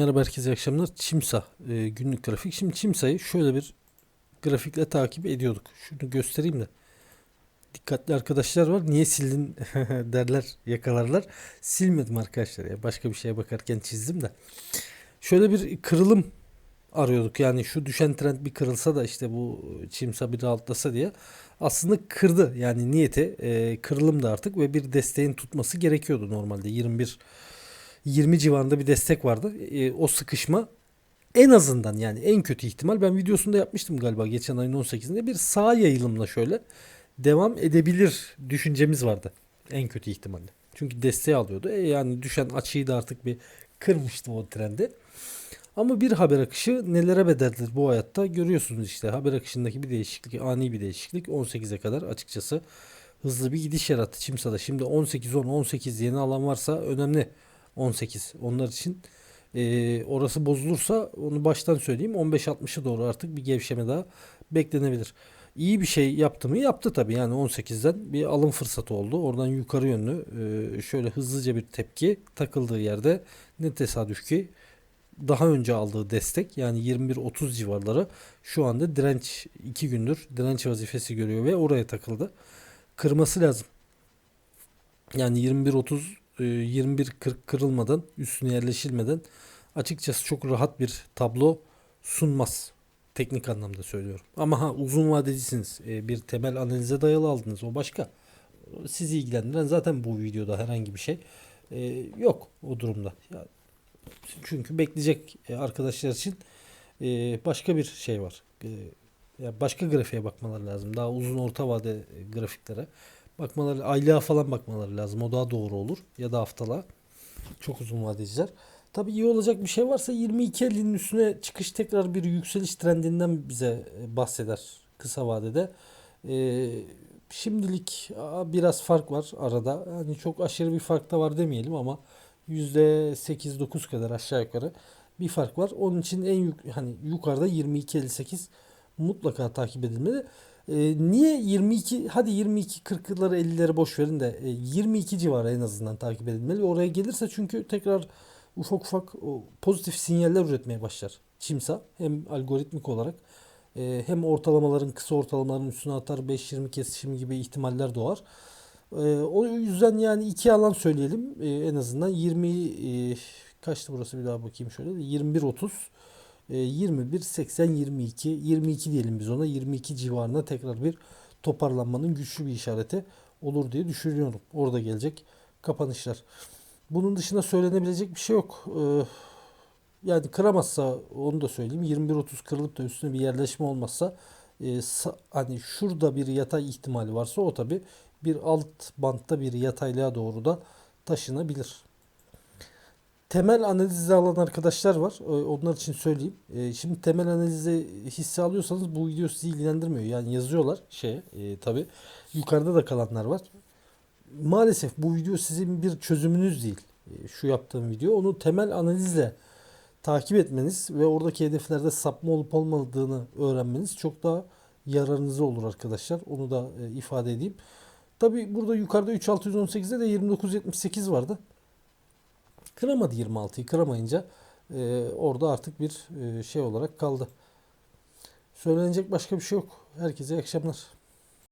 Merhaba herkese iyi akşamlar. Çimsa e, günlük grafik. Şimdi Çimsa'yı şöyle bir grafikle takip ediyorduk. Şunu göstereyim de. Dikkatli arkadaşlar var. Niye sildin derler, yakalarlar. Silmedim arkadaşlar ya. Başka bir şeye bakarken çizdim de. Şöyle bir kırılım arıyorduk. Yani şu düşen trend bir kırılsa da işte bu Çimsa bir rahatlasa diye. Aslında kırdı. Yani niyeti e, kırılım da artık ve bir desteğin tutması gerekiyordu normalde. 21 20 civarında bir destek vardı. E, o sıkışma en azından yani en kötü ihtimal ben videosunda yapmıştım galiba geçen ayın 18'inde bir sağ yayılımla şöyle devam edebilir düşüncemiz vardı. En kötü ihtimalle. Çünkü desteği alıyordu. E, yani düşen açıyı da artık bir kırmıştı o trendi. Ama bir haber akışı nelere bedeldir bu hayatta görüyorsunuz işte haber akışındaki bir değişiklik ani bir değişiklik 18'e kadar açıkçası hızlı bir gidiş yarattı Çimsa'da. Şimdi 18 10 18 yeni alan varsa önemli 18 onlar için e, orası bozulursa onu baştan söyleyeyim 15-60'a doğru artık bir gevşeme daha beklenebilir. İyi bir şey yaptı mı? Yaptı tabii. Yani 18'den bir alım fırsatı oldu. Oradan yukarı yönlü e, şöyle hızlıca bir tepki takıldığı yerde ne tesadüf ki daha önce aldığı destek yani 21-30 civarları şu anda direnç 2 gündür direnç vazifesi görüyor ve oraya takıldı. Kırması lazım. Yani 21-30 21-40 kırılmadan üstüne yerleşilmeden açıkçası çok rahat bir tablo sunmaz. Teknik anlamda söylüyorum. Ama ha uzun vadecisiniz. E, bir temel analize dayalı aldınız. O başka. Sizi ilgilendiren zaten bu videoda herhangi bir şey e, yok o durumda. Çünkü bekleyecek e, arkadaşlar için e, başka bir şey var. E, başka grafiğe bakmaları lazım. Daha uzun orta vade e, grafiklere bakmaları aylığa falan bakmaları lazım. O daha doğru olur. Ya da haftalığa. Çok uzun vadeciler. Tabii iyi olacak bir şey varsa 22.50'nin üstüne çıkış tekrar bir yükseliş trendinden bize e, bahseder kısa vadede. Ee, şimdilik biraz fark var arada. Hani çok aşırı bir fark da var demeyelim ama %8-9 kadar aşağı yukarı bir fark var. Onun için en yuk hani yukarıda 22.58 mutlaka takip edilmeli. E, niye 22 hadi 22 40'ları 50'leri boş verin de e, 22 civarı en azından takip edilmeli. Oraya gelirse çünkü tekrar ufak ufak pozitif sinyaller üretmeye başlar. Çimsa hem algoritmik olarak e, hem ortalamaların kısa ortalamaların üstüne atar 5-20 kesişim gibi ihtimaller doğar. E, o yüzden yani iki alan söyleyelim e, en azından 20 e, kaçtı burası bir daha bakayım şöyle 21 30 21 80 22 22 diyelim biz ona 22 civarında tekrar bir toparlanmanın güçlü bir işareti olur diye düşünüyorum. Orada gelecek kapanışlar. Bunun dışında söylenebilecek bir şey yok. Ee, yani kıramazsa onu da söyleyeyim. 21-30 kırılıp da üstüne bir yerleşme olmazsa e, hani şurada bir yatay ihtimali varsa o tabi bir alt bantta bir yataylığa doğru da taşınabilir temel analizi alan arkadaşlar var. Onlar için söyleyeyim. E, şimdi temel analize hisse alıyorsanız bu video sizi ilgilendirmiyor. Yani yazıyorlar şey tabi. Yukarıda da kalanlar var. Maalesef bu video sizin bir çözümünüz değil. E, şu yaptığım video. Onu temel analizle takip etmeniz ve oradaki hedeflerde sapma olup olmadığını öğrenmeniz çok daha yararınıza olur arkadaşlar. Onu da e, ifade edeyim. Tabi burada yukarıda 3618'de de 2978 vardı. Kıramadı 26'yı kıramayınca e, orada artık bir e, şey olarak kaldı. Söylenecek başka bir şey yok. Herkese iyi akşamlar.